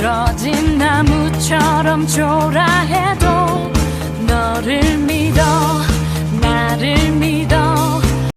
늘어진 나무처럼 초라해